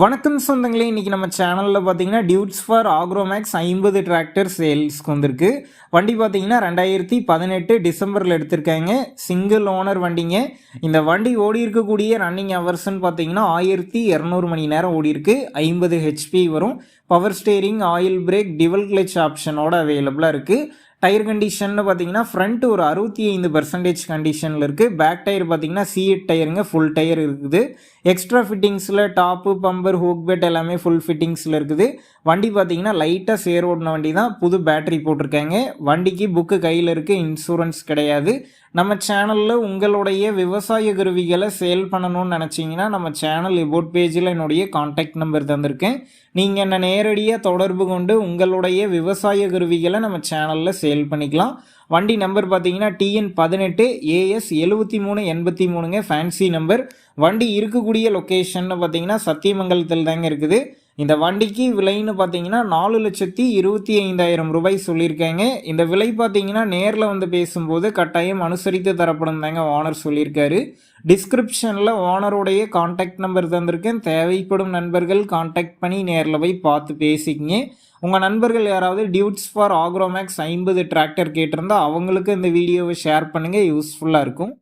வணக்கம் சொந்தங்களே இன்றைக்கி நம்ம சேனலில் பார்த்தீங்கன்னா டியூட்ஸ் ஃபார் ஆக்ரோமேக்ஸ் ஐம்பது டிராக்டர் சேல்ஸ்க்கு வந்திருக்கு. வண்டி பார்த்தீங்கன்னா ரெண்டாயிரத்தி பதினெட்டு டிசம்பரில் எடுத்திருக்காங்க. சிங்கிள் ஓனர் வண்டிங்க. இந்த வண்டி ஓடி இருக்கக்கூடிய ரன்னிங் ஹவர்ஸ்ன்னு பார்த்தீங்கன்னா ஆயிரத்தி இரநூறு மணி நேரம் ஓடி இருக்கு. ஐம்பது ஹெச்பி வரும். Power steering oil brake டிவல் clutch ஆப்ஷனோட அவைலபிளாக இருக்குது டயர் கண்டிஷன்னு பார்த்தீங்கன்னா ஃப்ரண்ட் ஒரு அறுபத்தி ஐந்து பர்சன்டேஜ் கண்டிஷனில் இருக்குது பேக் டயர் பார்த்தீங்கன்னா சிஎட் டயருங்க ஃபுல் டயர் இருக்குது. எக்ஸ்ட்ரா ஃபிட்டிங்ஸில் டாப்பு பம்பர் ஹூக் பெட் எல்லாமே ஃபுல் ஃபிட்டிங்ஸில் இருக்குது. வண்டி பார்த்தீங்கன்னா லைட்டாக சேர் ஓடின வண்டி தான் புது பேட்டரி போட்டிருக்காங்க. வண்டிக்கு புக்கு கையில் இருக்குது இன்சூரன்ஸ் கிடையாது. நம்ம சேனலில் உங்களுடைய விவசாய கருவிகளை சேல் பண்ணணும்னு நினச்சிங்கன்னா நம்ம சேனல் எபோட் பேஜில் என்னுடைய காண்டாக்ட் நம்பர் தந்திருக்கேன். நீங்கள் என்னை நேரடியாக தொடர்பு கொண்டு உங்களுடைய விவசாய கருவிகளை நம்ம சேனலில் சேல் பண்ணிக்கலாம். வண்டி நம்பர் பார்த்தீங்கன்னா டிஎன் பதினெட்டு ஏஎஸ் எழுபத்தி மூணு எண்பத்தி மூணுங்க. ஃபேன்சி நம்பர் வண்டி இருக்கக்கூடிய லொக்கேஷன் பார்த்தீங்கன்னா சத்தியமங்கலத்தில் தாங்க இருக்குது. இந்த வண்டிக்கு விலைன்னு பார்த்தீங்கன்னா நாலு லட்சத்தி இருபத்தி ஐந்தாயிரம் ரூபாய் சொல்லியிருக்காங்க. இந்த விலை பார்த்தீங்கன்னா நேரில் வந்து பேசும்போது கட்டாயம் அனுசரித்து தரப்படும் தாங்க ஓனர் சொல்லியிருக்காரு. டிஸ்கிரிப்ஷனில் ஓனருடைய காண்டாக்ட் நம்பர் தந்திருக்கேன். தேவைப்படும் நண்பர்கள் காண்டாக்ட் பண்ணி நேரில் போய் பார்த்து பேசிக்கிங்க. உங்கள் நண்பர்கள் யாராவது டியூட்ஸ் ஃபார் ஆக்ரோமேக்ஸ் ஐம்பது டிராக்டர் கேட்டிருந்தால் அவங்களுக்கு இந்த வீடியோவை ஷேர் பண்ணுங்கள் யூஸ்ஃபுல்லாக இருக்கும்.